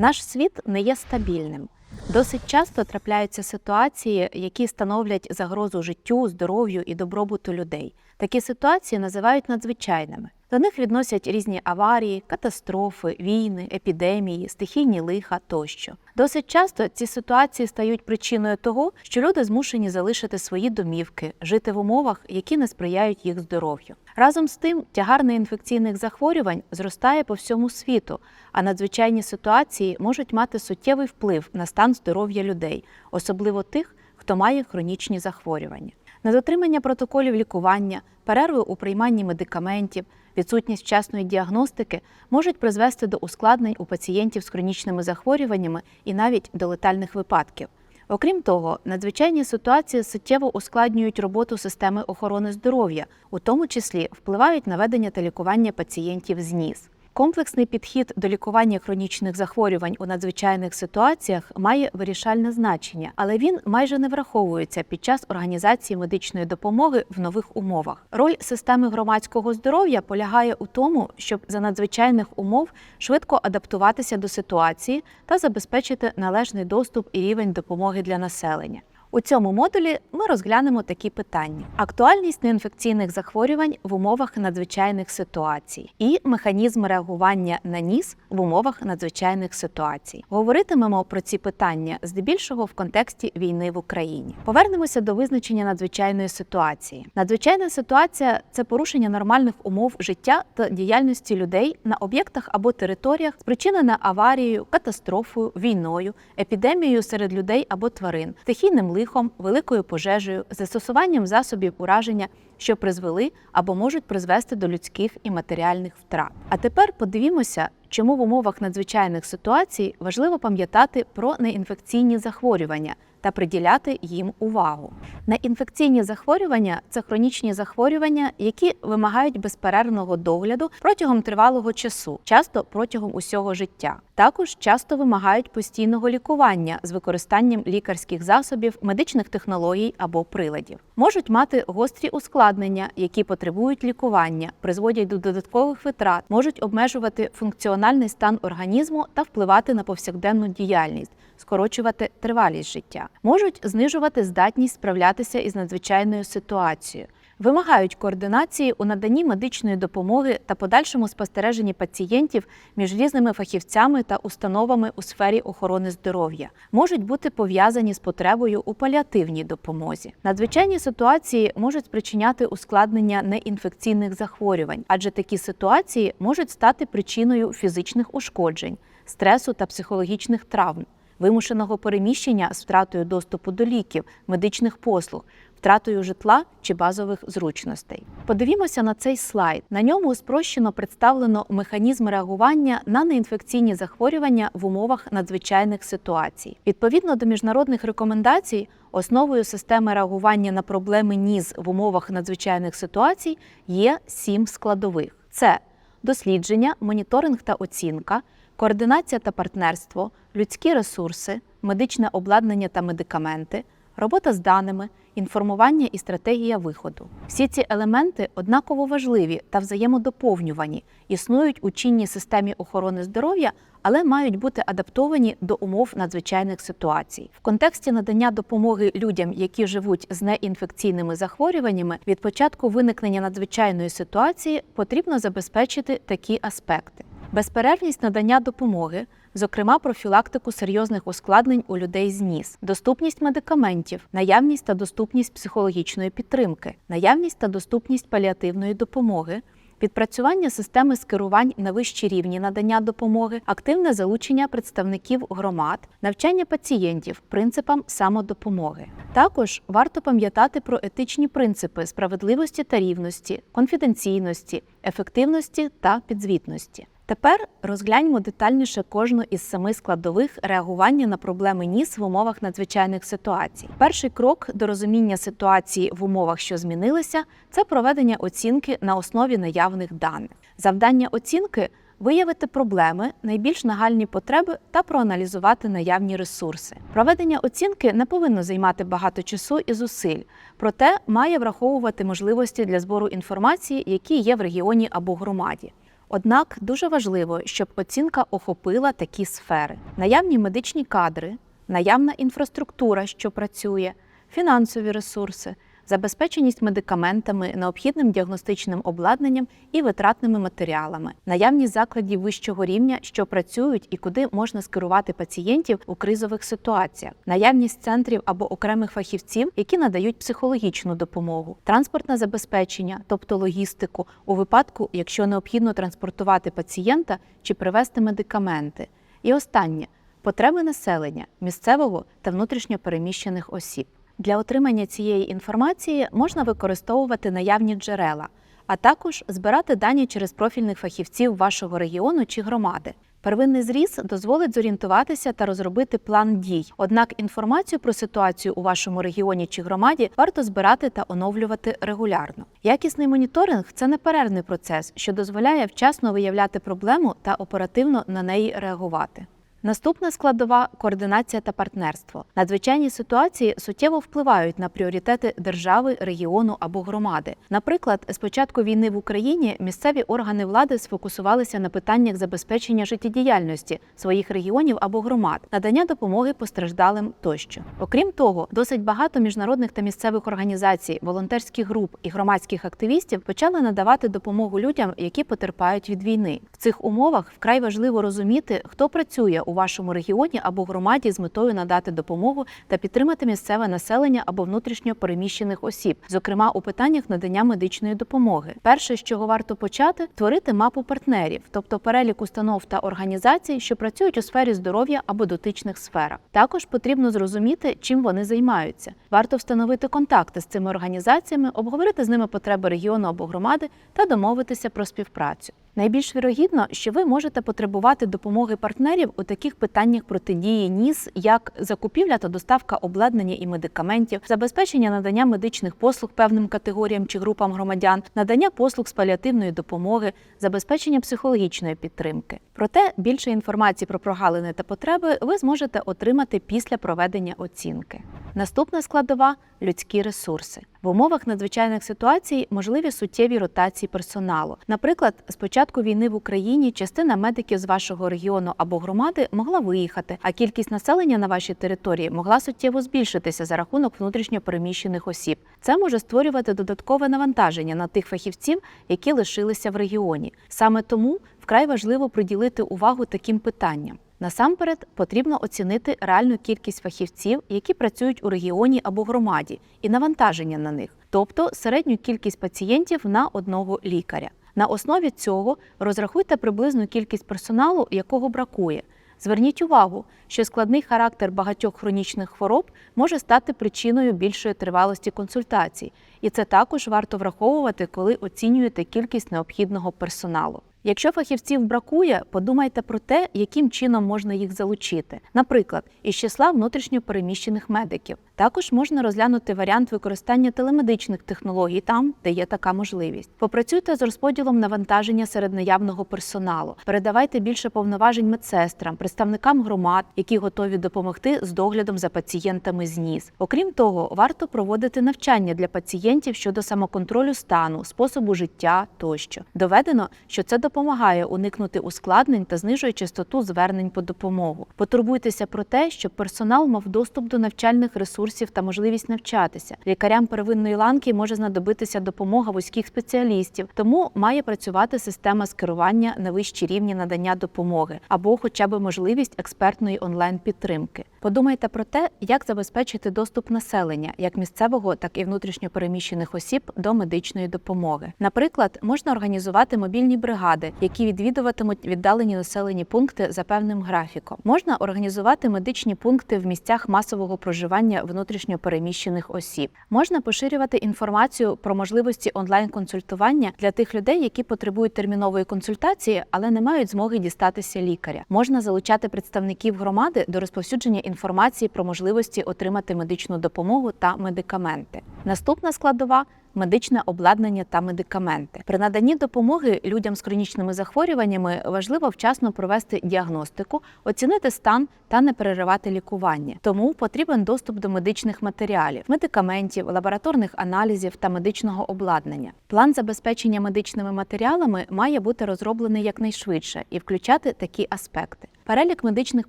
Наш світ не є стабільним. Досить часто трапляються ситуації, які становлять загрозу життю, здоров'ю і добробуту людей. Такі ситуації називають надзвичайними. До них відносять різні аварії, катастрофи, війни, епідемії, стихійні лиха тощо. Досить часто ці ситуації стають причиною того, що люди змушені залишити свої домівки, жити в умовах, які не сприяють їх здоров'ю. Разом з тим, тягар неінфекційних захворювань зростає по всьому світу, а надзвичайні ситуації можуть мати суттєвий вплив на стан здоров'я людей, особливо тих, хто має хронічні захворювання. Недотримання протоколів лікування, перерви у прийманні медикаментів, відсутність вчасної діагностики можуть призвести до ускладнень у пацієнтів з хронічними захворюваннями і навіть до летальних випадків. Окрім того, надзвичайні ситуації суттєво ускладнюють роботу системи охорони здоров'я, у тому числі впливають на ведення та лікування пацієнтів з НІС. Комплексний підхід до лікування хронічних захворювань у надзвичайних ситуаціях має вирішальне значення, але він майже не враховується під час організації медичної допомоги в нових умовах. Роль системи громадського здоров'я полягає у тому, щоб за надзвичайних умов швидко адаптуватися до ситуації та забезпечити належний доступ і рівень допомоги для населення. У цьому модулі ми розглянемо такі питання: актуальність неінфекційних захворювань в умовах надзвичайних ситуацій і механізм реагування на ніс в умовах надзвичайних ситуацій. Говоритимемо про ці питання здебільшого в контексті війни в Україні. Повернемося до визначення надзвичайної ситуації. Надзвичайна ситуація це порушення нормальних умов життя та діяльності людей на об'єктах або територіях, спричинене аварією, катастрофою, війною, епідемією серед людей або тварин, стихійним лихом, великою пожежею, застосуванням засобів ураження, що призвели або можуть призвести до людських і матеріальних втрат. А тепер подивімося, чому в умовах надзвичайних ситуацій важливо пам'ятати про неінфекційні захворювання та приділяти їм увагу. Неінфекційні захворювання це хронічні захворювання, які вимагають безперервного догляду протягом тривалого часу, часто протягом усього життя. Також часто вимагають постійного лікування з використанням лікарських засобів, медичних технологій або приладів. Можуть мати гострі ускладнення, які потребують лікування, призводять до додаткових витрат, можуть обмежувати функціональний стан організму та впливати на повсякденну діяльність скорочувати тривалість життя, можуть знижувати здатність справлятися із надзвичайною ситуацією, вимагають координації у наданні медичної допомоги та подальшому спостереженні пацієнтів між різними фахівцями та установами у сфері охорони здоров'я, можуть бути пов'язані з потребою у паліативній допомозі. Надзвичайні ситуації можуть спричиняти ускладнення неінфекційних захворювань, адже такі ситуації можуть стати причиною фізичних ушкоджень, стресу та психологічних травм вимушеного переміщення з втратою доступу до ліків, медичних послуг, втратою житла чи базових зручностей. Подивімося на цей слайд. На ньому спрощено представлено механізм реагування на неінфекційні захворювання в умовах надзвичайних ситуацій. Відповідно до міжнародних рекомендацій, основою системи реагування на проблеми НІЗ в умовах надзвичайних ситуацій є сім складових: це дослідження, моніторинг та оцінка координація та партнерство, людські ресурси, медичне обладнання та медикаменти, робота з даними, інформування і стратегія виходу. Всі ці елементи однаково важливі та взаємодоповнювані, існують у чинній системі охорони здоров'я, але мають бути адаптовані до умов надзвичайних ситуацій. В контексті надання допомоги людям, які живуть з неінфекційними захворюваннями, від початку виникнення надзвичайної ситуації потрібно забезпечити такі аспекти безперервність надання допомоги, зокрема профілактику серйозних ускладнень у людей з ніс, доступність медикаментів, наявність та доступність психологічної підтримки, наявність та доступність паліативної допомоги. Відпрацювання системи скерувань на вищі рівні надання допомоги, активне залучення представників громад, навчання пацієнтів принципам самодопомоги. Також варто пам'ятати про етичні принципи справедливості та рівності, конфіденційності, ефективності та підзвітності. Тепер розгляньмо детальніше кожну із семи складових реагування на проблеми ніс в умовах надзвичайних ситуацій. Перший крок до розуміння ситуації в умовах, що змінилися, це проведення оцінки на основі наявних даних. Завдання оцінки виявити проблеми, найбільш нагальні потреби та проаналізувати наявні ресурси. Проведення оцінки не повинно займати багато часу і зусиль, проте має враховувати можливості для збору інформації, які є в регіоні або громаді. Однак дуже важливо, щоб оцінка охопила такі сфери: наявні медичні кадри, наявна інфраструктура, що працює, фінансові ресурси, забезпеченість медикаментами, необхідним діагностичним обладнанням і витратними матеріалами, наявність закладів вищого рівня, що працюють і куди можна скерувати пацієнтів у кризових ситуаціях, наявність центрів або окремих фахівців, які надають психологічну допомогу, транспортне забезпечення, тобто логістику, у випадку, якщо необхідно транспортувати пацієнта чи привезти медикаменти. І останнє потреби населення місцевого та внутрішньо переміщених осіб. Для отримання цієї інформації можна використовувати наявні джерела, а також збирати дані через профільних фахівців вашого регіону чи громади. Первинний зріз дозволить зорієнтуватися та розробити план дій. Однак інформацію про ситуацію у вашому регіоні чи громаді варто збирати та оновлювати регулярно. Якісний моніторинг це неперервний процес, що дозволяє вчасно виявляти проблему та оперативно на неї реагувати. Наступна складова координація та партнерство. Надзвичайні ситуації суттєво впливають на пріоритети держави, регіону або громади. Наприклад, з початку війни в Україні місцеві органи влади сфокусувалися на питаннях забезпечення життєдіяльності своїх регіонів або громад, надання допомоги постраждалим тощо. Окрім того, досить багато міжнародних та місцевих організацій, волонтерських груп і громадських активістів почали надавати допомогу людям, які потерпають від війни. В цих умовах вкрай важливо розуміти, хто працює у вашому регіоні або громаді з метою надати допомогу та підтримати місцеве населення або внутрішньо переміщених осіб, зокрема у питаннях надання медичної допомоги. Перше, з чого варто почати, творити мапу партнерів, тобто перелік установ та організацій, що працюють у сфері здоров'я або дотичних сферах. Також потрібно зрозуміти, чим вони займаються. Варто встановити контакти з цими організаціями, обговорити з ними потреби регіону або громади та домовитися про співпрацю. Найбільш вірогідно, що ви можете потребувати допомоги партнерів у таких питаннях протидії НІС, як закупівля та доставка обладнання і медикаментів, забезпечення надання медичних послуг певним категоріям чи групам громадян, надання послуг з паліативної допомоги, забезпечення психологічної підтримки. Проте більше інформації про прогалини та потреби ви зможете отримати після проведення оцінки. Наступна складова людські ресурси. В умовах надзвичайних ситуацій можливі суттєві ротації персоналу. Наприклад, з початку війни в Україні частина медиків з вашого регіону або громади могла виїхати, а кількість населення на вашій території могла суттєво збільшитися за рахунок внутрішньо переміщених осіб. Це може створювати додаткове навантаження на тих фахівців, які лишилися в регіоні. Саме тому вкрай важливо приділити увагу таким питанням. Насамперед потрібно оцінити реальну кількість фахівців, які працюють у регіоні або громаді, і навантаження на них, тобто середню кількість пацієнтів на одного лікаря. На основі цього розрахуйте приблизну кількість персоналу, якого бракує. Зверніть увагу, що складний характер багатьох хронічних хвороб може стати причиною більшої тривалості консультацій, і це також варто враховувати, коли оцінюєте кількість необхідного персоналу. Якщо фахівців бракує, подумайте про те, яким чином можна їх залучити, наприклад, із числа внутрішньо переміщених медиків. Також можна розглянути варіант використання телемедичних технологій там, де є така можливість. Попрацюйте з розподілом навантаження серед наявного персоналу, передавайте більше повноважень медсестрам, представникам громад, які готові допомогти з доглядом за пацієнтами з НІС. Окрім того, варто проводити навчання для пацієнтів щодо самоконтролю стану, способу життя тощо. Доведено, що це допомагає уникнути ускладнень та знижує частоту звернень по допомогу. Потурбуйтеся про те, щоб персонал мав доступ до навчальних ресурсів та можливість навчатися. Лікарям первинної ланки може знадобитися допомога вузьких спеціалістів, тому має працювати система скерування на вищі рівні надання допомоги або хоча б можливість експертної онлайн підтримки. Подумайте про те, як забезпечити доступ населення, як місцевого, так і внутрішньо переміщених осіб до медичної допомоги. Наприклад, можна організувати мобільні бригади, які відвідуватимуть віддалені населені пункти за певним графіком. Можна організувати медичні пункти в місцях масового проживання внутрішньо переміщених осіб. Можна поширювати інформацію про можливості онлайн-консультування для тих людей, які потребують термінової консультації, але не мають змоги дістатися лікаря. Можна залучати представників громади до розповсюдження інформації про можливості отримати медичну допомогу та медикаменти. Наступна складова медичне обладнання та медикаменти. При наданні допомоги людям з хронічними захворюваннями важливо вчасно провести діагностику, оцінити стан та не переривати лікування. Тому потрібен доступ до медичних матеріалів, медикаментів, лабораторних аналізів та медичного обладнання. План забезпечення медичними матеріалами має бути розроблений якнайшвидше і включати такі аспекти. Перелік медичних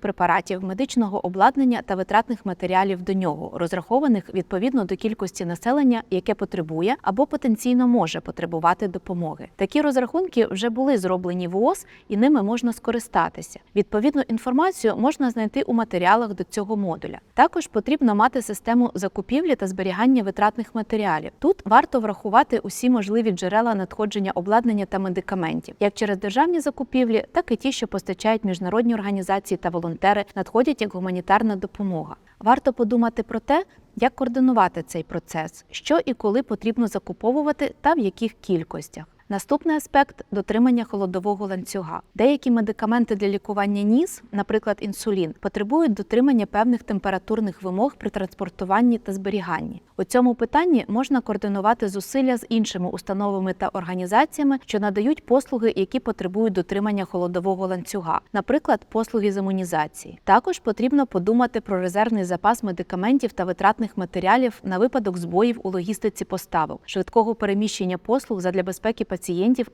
препаратів, медичного обладнання та витратних матеріалів до нього, розрахованих відповідно до кількості населення, яке потребує або потенційно може потребувати допомоги. Такі розрахунки вже були зроблені в ООС і ними можна скористатися. Відповідну інформацію можна знайти у матеріалах до цього модуля. Також потрібно мати систему закупівлі та зберігання витратних матеріалів. Тут варто врахувати усі можливі джерела надходження обладнання та медикаментів, як через державні закупівлі, так і ті, що постачають міжнародні організації та волонтери, надходять як гуманітарна допомога. Варто подумати про те, як координувати цей процес, що і коли потрібно закуповувати та в яких кількостях. Наступний аспект дотримання холодового ланцюга. Деякі медикаменти для лікування ніс, наприклад, інсулін, потребують дотримання певних температурних вимог при транспортуванні та зберіганні. У цьому питанні можна координувати зусилля з іншими установами та організаціями, що надають послуги, які потребують дотримання холодового ланцюга, наприклад, послуги з імунізації. Також потрібно подумати про резервний запас медикаментів та витратних матеріалів на випадок збоїв у логістиці поставок, швидкого переміщення послуг задля безпеки пацієнтів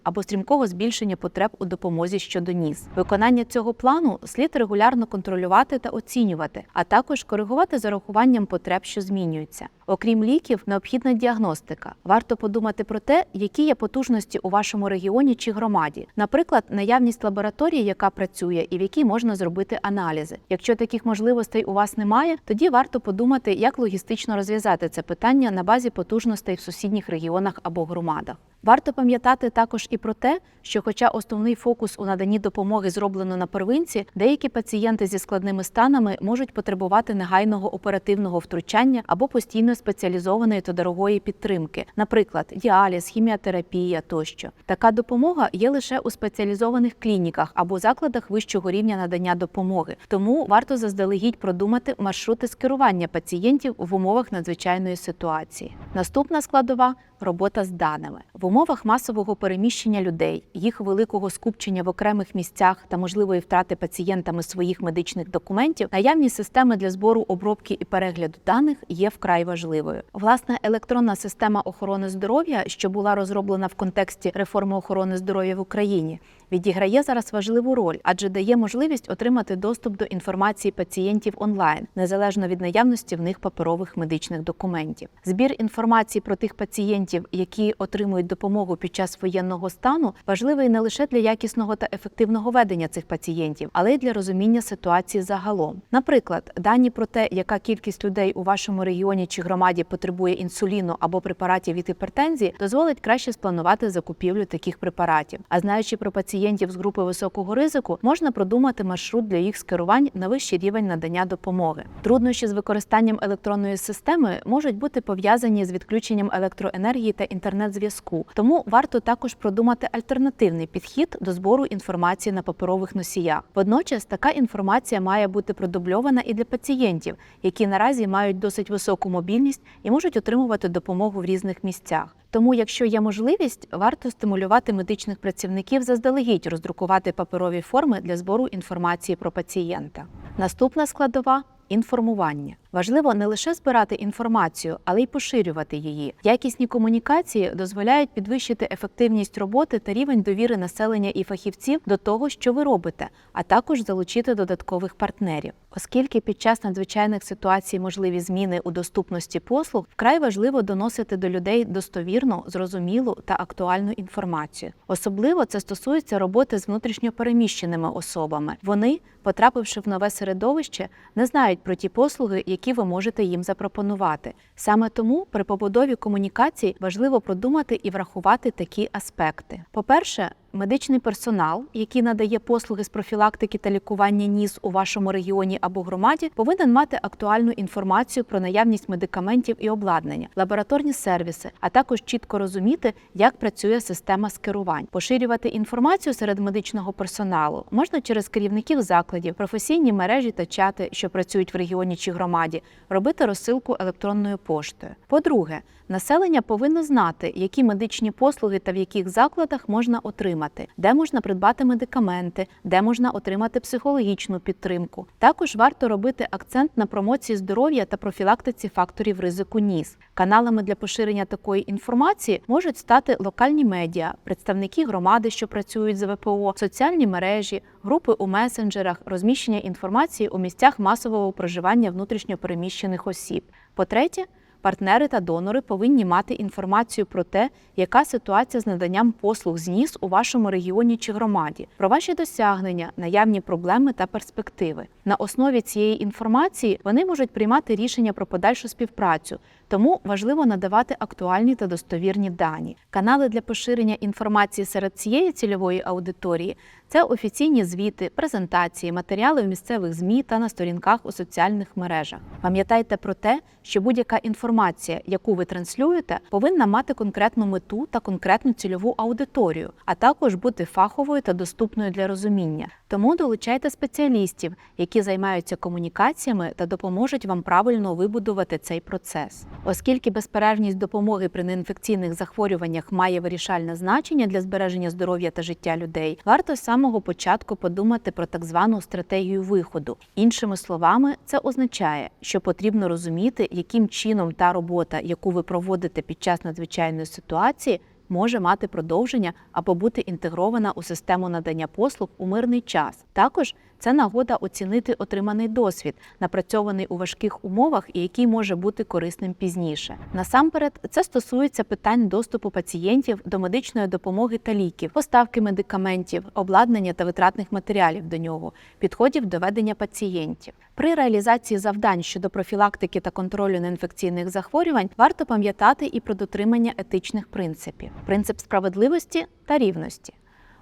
або стрімкого збільшення потреб у допомозі щодо ніс. Виконання цього плану слід регулярно контролювати та оцінювати, а також коригувати з урахуванням потреб, що змінюються. Окрім ліків, необхідна діагностика. Варто подумати про те, які є потужності у вашому регіоні чи громаді, наприклад, наявність лабораторії, яка працює, і в якій можна зробити аналізи. Якщо таких можливостей у вас немає, тоді варто подумати, як логістично розв'язати це питання на базі потужностей в сусідніх регіонах або громадах. Варто пам'ятати також і про те, що, хоча основний фокус у наданні допомоги зроблено на первинці, деякі пацієнти зі складними станами можуть потребувати негайного оперативного втручання або постійно спеціалізованої та дорогої підтримки, наприклад, діаліз, хіміотерапія тощо. Така допомога є лише у спеціалізованих клініках або закладах вищого рівня надання допомоги. Тому варто заздалегідь продумати маршрути скерування пацієнтів в умовах надзвичайної ситуації. Наступна складова робота з даними в умовах масового переміщення людей, їх великого скупчення в окремих місцях та можливої втрати пацієнтами своїх медичних документів, наявні системи для збору обробки і перегляду даних є вкрай важливою. Власне, електронна система охорони здоров'я, що була розроблена в контексті реформи охорони здоров'я в Україні, відіграє зараз важливу роль, адже дає можливість отримати доступ до інформації пацієнтів онлайн, незалежно від наявності в них паперових медичних документів. Збір інформації про тих пацієнтів, які отримують допомогу під час воєнного стану, важливий не лише для якісного та ефективного ведення цих пацієнтів, але й для розуміння ситуації загалом. Наприклад, дані про те, яка кількість людей у вашому регіоні чи громаді потребує інсуліну або препаратів від гіпертензії, дозволить краще спланувати закупівлю таких препаратів. А знаючи про пацієнтів з групи високого ризику, можна продумати маршрут для їх скерувань на вищий рівень надання допомоги. Труднощі з використанням електронної системи можуть бути пов'язані з відключенням електроенергії та інтернет-зв'язку. Тому варто також продумати альтернативний підхід до збору інформації на паперових носіях. Водночас така інформація має бути продубльована і для пацієнтів, які наразі мають досить високу мобільність і можуть отримувати допомогу в різних місцях. Тому, якщо є можливість, варто стимулювати медичних працівників заздалегідь роздрукувати паперові форми для збору інформації про пацієнта. Наступна складова інформування. Важливо не лише збирати інформацію, але й поширювати її. Якісні комунікації дозволяють підвищити ефективність роботи та рівень довіри населення і фахівців до того, що ви робите, а також залучити додаткових партнерів. Оскільки під час надзвичайних ситуацій можливі зміни у доступності послуг, вкрай важливо доносити до людей достовірну, зрозумілу та актуальну інформацію. Особливо це стосується роботи з внутрішньопереміщеними особами. Вони, потрапивши в нове середовище, не знають про ті послуги, які ви можете їм запропонувати. Саме тому при побудові комунікацій важливо продумати і врахувати такі аспекти. По-перше, Медичний персонал, який надає послуги з профілактики та лікування ніс у вашому регіоні або громаді, повинен мати актуальну інформацію про наявність медикаментів і обладнання, лабораторні сервіси, а також чітко розуміти, як працює система скерувань. Поширювати інформацію серед медичного персоналу можна через керівників закладів, професійні мережі та чати, що працюють в регіоні чи громаді, робити розсилку електронною поштою. По-друге, населення повинно знати, які медичні послуги та в яких закладах можна отримати. Отримати, де можна придбати медикаменти, де можна отримати психологічну підтримку. Також варто робити акцент на промоції здоров'я та профілактиці факторів ризику НІС. Каналами для поширення такої інформації можуть стати локальні медіа, представники громади, що працюють з ВПО, соціальні мережі, групи у месенджерах, розміщення інформації у місцях масового проживання внутрішньопереміщених осіб. По-третє, партнери та донори повинні мати інформацію про те, яка ситуація з наданням послуг з НІС у вашому регіоні чи громаді, про ваші досягнення, наявні проблеми та перспективи. На основі цієї інформації вони можуть приймати рішення про подальшу співпрацю, тому важливо надавати актуальні та достовірні дані. Канали для поширення інформації серед цієї цільової аудиторії це офіційні звіти, презентації, матеріали в місцевих ЗМІ та на сторінках у соціальних мережах. Пам'ятайте про те, що будь-яка інформація, яку ви транслюєте, повинна мати конкретну мету та конкретну цільову аудиторію, а також бути фаховою та доступною для розуміння. Тому долучайте спеціалістів, які займаються комунікаціями та допоможуть вам правильно вибудувати цей процес. Оскільки безперервність допомоги при неінфекційних захворюваннях має вирішальне значення для збереження здоров'я та життя людей, варто з самого початку подумати про так звану стратегію виходу. Іншими словами, це означає, що потрібно розуміти, яким чином та робота, яку ви проводите під час надзвичайної ситуації, може мати продовження або бути інтегрована у систему надання послуг у мирний час. Також це нагода оцінити отриманий досвід, напрацьований у важких умовах і який може бути корисним пізніше. Насамперед, це стосується питань доступу пацієнтів до медичної допомоги та ліків, поставки медикаментів, обладнання та витратних матеріалів до нього, підходів до ведення пацієнтів. При реалізації завдань щодо профілактики та контролю неінфекційних захворювань варто пам'ятати і про дотримання етичних принципів: принцип справедливості та рівності.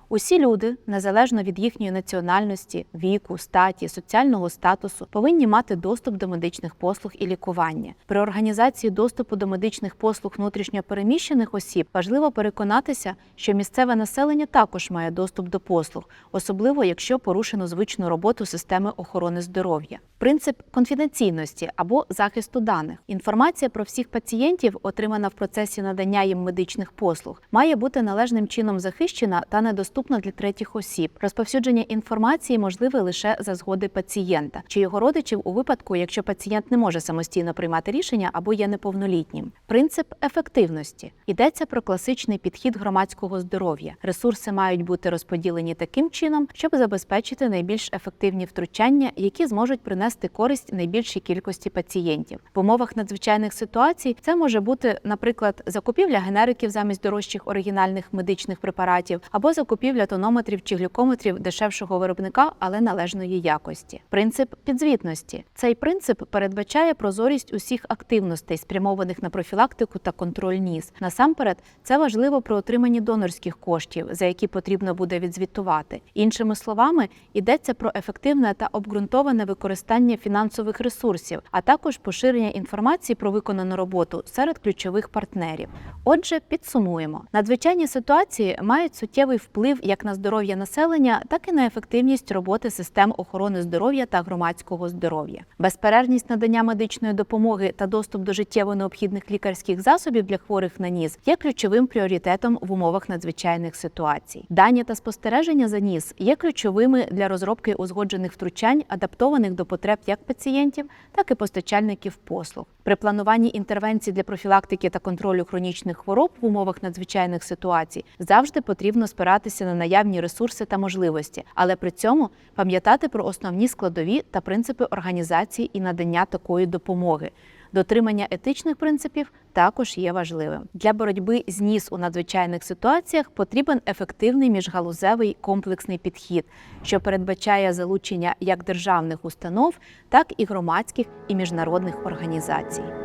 Усі люди, незалежно від їхньої національності, віку, статі, соціального статусу, повинні мати доступ до медичних послуг і лікування. При організації доступу до медичних послуг внутрішньопереміщених осіб важливо переконатися, що місцеве населення також має доступ до послуг, особливо якщо порушено звичну роботу системи охорони здоров'я. Принцип конфіденційності або захисту даних. Інформація про всіх пацієнтів, отримана в процесі надання їм медичних послуг, має бути належним чином захищена та недоступна для третіх осіб. Розповсюдження інформації можливе лише за згоди пацієнта чи його родичів у випадку, якщо пацієнт не може самостійно приймати рішення або є неповнолітнім. Принцип ефективності йдеться про класичний підхід громадського здоров'я. Ресурси мають бути розподілені таким чином, щоб забезпечити найбільш ефективні втручання, які зможуть принести користь найбільшій кількості пацієнтів. В умовах надзвичайних ситуацій це може бути, наприклад, закупівля генериків замість дорожчих оригінальних медичних препаратів або закупівля тонометрів чи глюкометрів дешевшого виробника, але належної якості. Принцип підзвітності цей принцип передбачає прозорість усіх активностей, спрямованих на профілактику та контроль ніс. Насамперед, це важливо при отриманні донорських коштів, за які потрібно буде відзвітувати. Іншими словами, йдеться про ефективне та обґрунтоване використання фінансових ресурсів, а також поширення інформації про виконану роботу серед ключових партнерів. Отже, підсумуємо: надзвичайні ситуації мають суттєвий вплив як на здоров'я населення, так і на ефективність роботи систем охорони здоров'я та громадського здоров'я. Безперервність надання медичної допомоги та доступ до життєво необхідних лікарських засобів для хворих на ніс є ключовим пріоритетом в умовах надзвичайних ситуацій. Дані та спостереження за ніс є ключовими для розробки узгоджених втручань, адаптованих до потреб як пацієнтів, так і постачальників послуг. При плануванні інтервенцій для профілактики та контролю хронічних хвороб в умовах надзвичайних ситуацій завжди потрібно спиратися на наявні ресурси та можливості, але при цьому пам'ятати про основні складові та принципи організації і надання такої допомоги. Дотримання етичних принципів також є важливим для боротьби з ніс у надзвичайних ситуаціях. Потрібен ефективний міжгалузевий комплексний підхід, що передбачає залучення як державних установ, так і громадських і міжнародних організацій.